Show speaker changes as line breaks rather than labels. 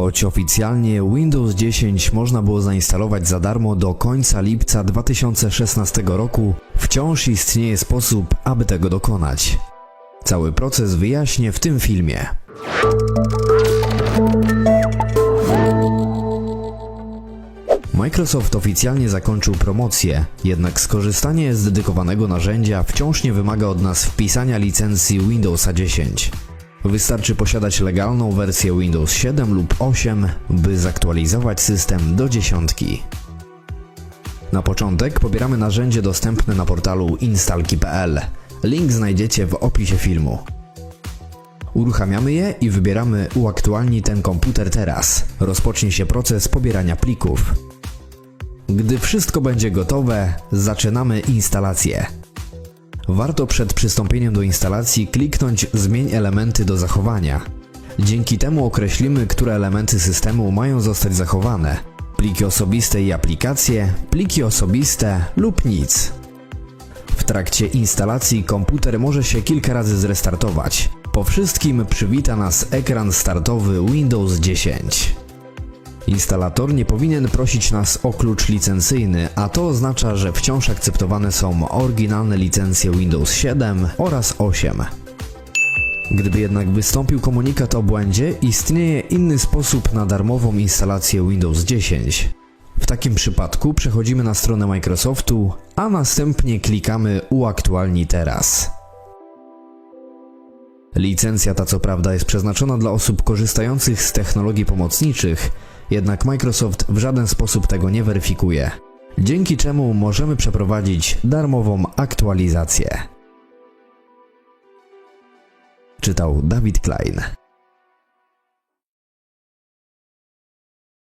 Choć oficjalnie Windows 10 można było zainstalować za darmo do końca lipca 2016 roku, wciąż istnieje sposób, aby tego dokonać. Cały proces wyjaśnię w tym filmie. Microsoft oficjalnie zakończył promocję, jednak skorzystanie z dedykowanego narzędzia wciąż nie wymaga od nas wpisania licencji Windowsa 10. Wystarczy posiadać legalną wersję Windows 7 lub 8, by zaktualizować system do dziesiątki. Na początek pobieramy narzędzie dostępne na portalu instalki.pl. Link znajdziecie w opisie filmu. Uruchamiamy je i wybieramy Uaktualnij ten komputer teraz. Rozpocznie się proces pobierania plików. Gdy wszystko będzie gotowe, zaczynamy instalację. Warto przed przystąpieniem do instalacji kliknąć Zmień elementy do zachowania. Dzięki temu określimy, które elementy systemu mają zostać zachowane. Pliki osobiste i aplikacje, pliki osobiste lub nic. W trakcie instalacji komputer może się kilka razy zrestartować. Po wszystkim przywita nas ekran startowy Windows 10. Instalator nie powinien prosić nas o klucz licencyjny, a to oznacza, że wciąż akceptowane są oryginalne licencje Windows 7 oraz 8. Gdyby jednak wystąpił komunikat o błędzie, istnieje inny sposób na darmową instalację Windows 10. W takim przypadku przechodzimy na stronę Microsoftu, a następnie klikamy Uaktualnij teraz. Licencja ta co prawda jest przeznaczona dla osób korzystających z technologii pomocniczych, jednak Microsoft w żaden sposób tego nie weryfikuje, dzięki czemu możemy przeprowadzić darmową aktualizację. Czytał Dawid Klein.